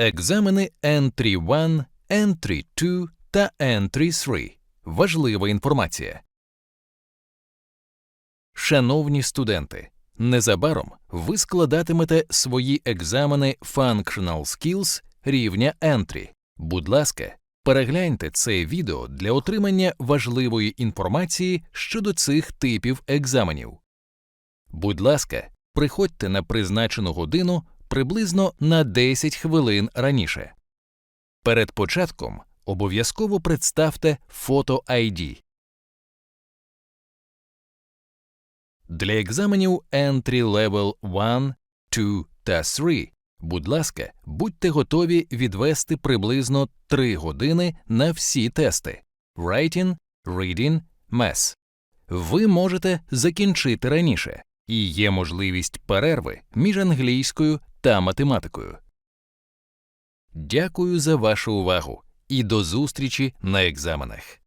Екзамени N31, N32 та N33. Важлива інформація. Шановні студенти, незабаром ви складатимете свої екзамени Functional Skills рівня Entry. Будь ласка, перегляньте це відео для отримання важливої інформації щодо цих типів екзаменів. Будь ласка, приходьте на призначену годину приблизно на 10 хвилин раніше. Перед початком обов'язково представте фото ID. Для екзаменів Entry Level 1, 2 та 3, будь ласка, будьте готові відвести приблизно 3 години на всі тести Writing, Reading, Math. Ви можете закінчити раніше, і є можливість перерви між англійською та математикою. Дякую за вашу увагу і до зустрічі на екзаменах.